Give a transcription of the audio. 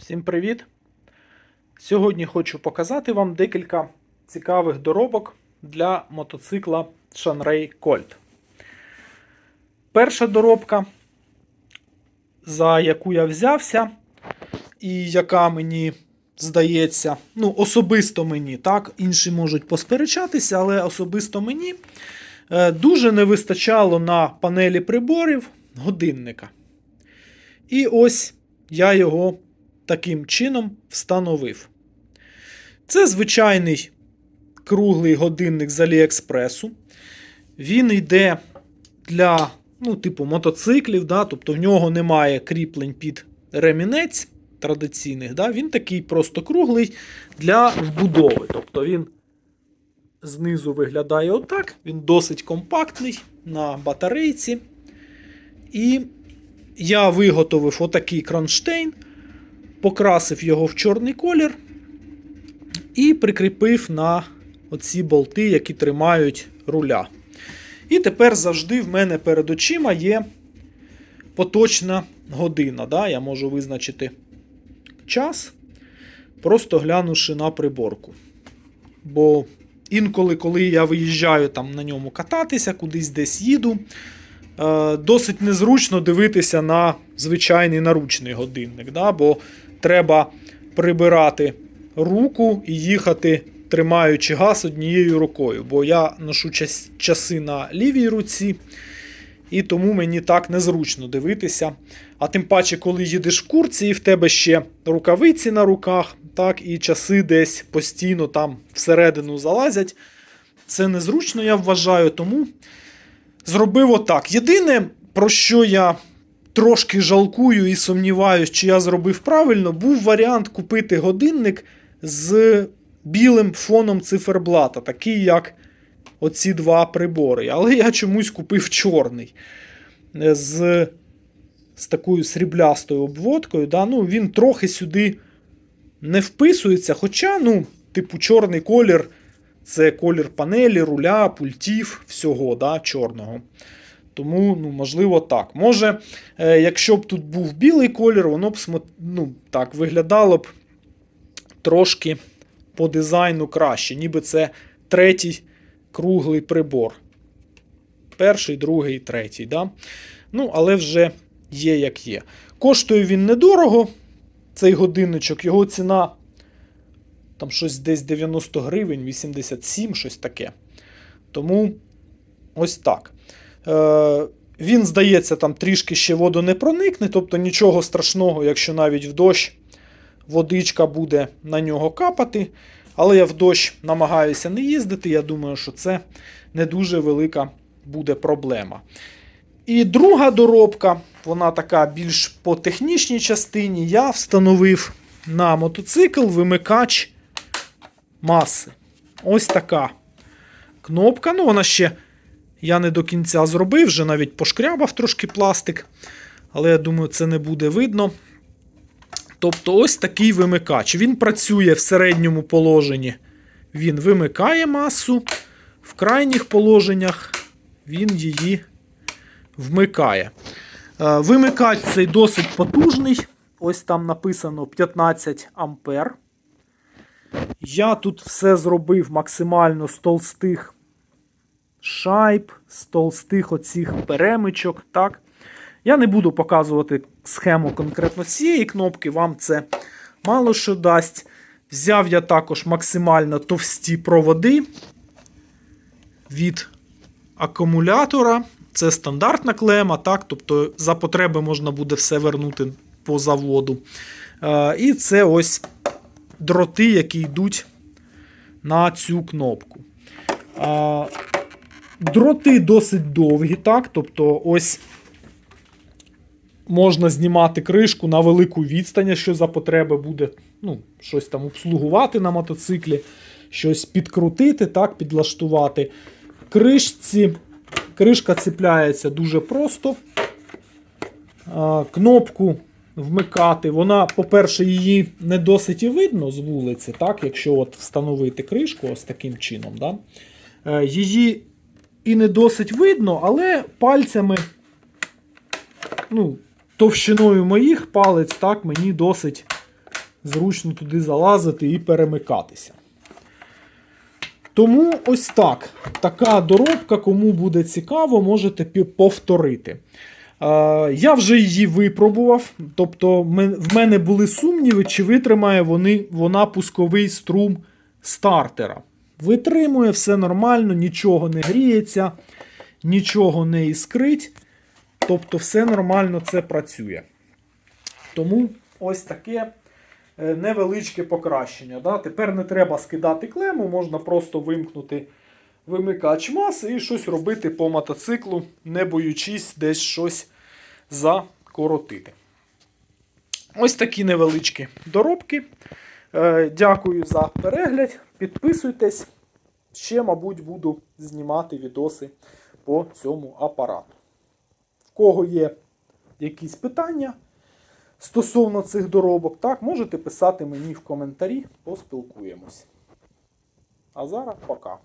Всім привіт! Сьогодні хочу показати вам декілька цікавих доробок для мотоцикла Shanrei Colt. Перша доробка, за яку я взявся, і яка мені здається, ну, особисто мені, так, інші можуть посперечатися, але особисто мені е, дуже не вистачало на панелі приборів годинника. І ось я його таким чином встановив. Це звичайний круглий годинник з Аліекспресу. Він йде для, ну, типу, мотоциклів, да, тобто в нього немає кріплень під ремінець традиційних. Да, Він такий просто круглий для вбудови. Тобто він знизу виглядає отак, він досить компактний на батарейці. І я виготовив отакий кронштейн, покрасив його в чорний колір і прикріпив на оці болти, які тримають руля. І тепер завжди в мене перед очима є поточна година. Да? Я можу визначити час, просто глянувши на приборку. Бо інколи, коли я виїжджаю там на ньому кататися, кудись десь їду. Е, Досить незручно дивитися на звичайний наручний годинник, да? бо треба прибирати руку і їхати, тримаючи газ однією рукою. Бо я ношу час, часи на лівій руці, і тому мені так незручно дивитися. А тим паче, коли їдеш в курці, і в тебе ще рукавиці на руках, так, і часи десь постійно там всередину залазять. Це незручно, я вважаю, тому зробив отак. Єдине, про що я трошки жалкую і сумніваюсь, чи я зробив правильно, був варіант купити годинник з білим фоном циферблата, такий як оці два прибори. Але я чомусь купив чорний. е, З, з такою сріблястою обводкою. Да? Ну, Він трохи сюди не вписується. Хоча, ну, типу, чорний колір. Це колір панелі, руля, пультів, всього да, чорного. Тому, ну, можливо, так. Може, е, якщо б тут був білий колір, воно б ну, так, виглядало б трошки по дизайну краще. Ніби це третій круглий прибор. Перший, другий, третій. Да? Ну, але вже є як є. Коштує він недорого, цей годинничок, його ціна там щось десь 90 гривень, 87, щось таке. Тому ось так. Е, він, здається, там трішки ще воду не проникне, тобто нічого страшного, якщо навіть в дощ водичка буде на нього капати. Але я в дощ намагаюся не їздити. Я думаю, що це не дуже велика буде проблема. І друга доробка, вона така більш по технічній частині. Я встановив на мотоцикл вимикач маси. Ось така кнопка. Ну, вона ще я не до кінця зробив, вже навіть пошкрябав трошки пластик. Але я думаю, це не буде видно. Тобто, ось такий вимикач. Він працює в середньому положенні. Він вимикає масу, в крайніх положеннях він її вмикає. Е, Вимикач цей досить потужний. Ось там написано 15 ампер. Я тут все зробив максимально з толстих шайб, з толстих оцих перемичок. Так? Я не буду показувати схему конкретно цієї кнопки, вам це мало що дасть. Взяв я також максимально товсті проводи від акумулятора. Це стандартна клема, так? тобто за потреби можна буде все вернути по заводу. Е, І це ось дроти, які йдуть на цю кнопку. А, Дроти досить довгі, так? Тобто, ось можна знімати кришку на велику відстань, якщо за потреби буде ну, щось там обслугувати на мотоциклі, щось підкрутити, так, підлаштувати. Кришці, кришка цепляється дуже просто. Кнопку вмикати. Вона, по-перше, її не досить і видно з вулиці, так, якщо от встановити кришку ось таким чином. Да? Е, Її і не досить видно, але пальцями, ну, товщиною моїх палець, так, мені досить зручно туди залазити і перемикатися. Тому ось так. Така доробка, кому буде цікаво, можете повторити. Е, Я вже її випробував. Тобто, в мене були сумніви, чи витримає вони, вона пусковий струм стартера. Витримує все нормально, нічого не гріється, нічого не іскрить. Тобто, все нормально це працює. Тому ось таке е, невеличке покращення. Да? Тепер не треба скидати клему, можна просто вимкнути вимикач маси і щось робити по мотоциклу, не боючись десь щось закоротити. Ось такі невеличкі доробки. Е, Дякую за перегляд. Підписуйтесь. Ще, мабуть, буду знімати відоси по цьому апарату. В кого є якісь питання стосовно цих доробок, так, можете писати мені в коментарі, поспілкуємось. А зараз пока.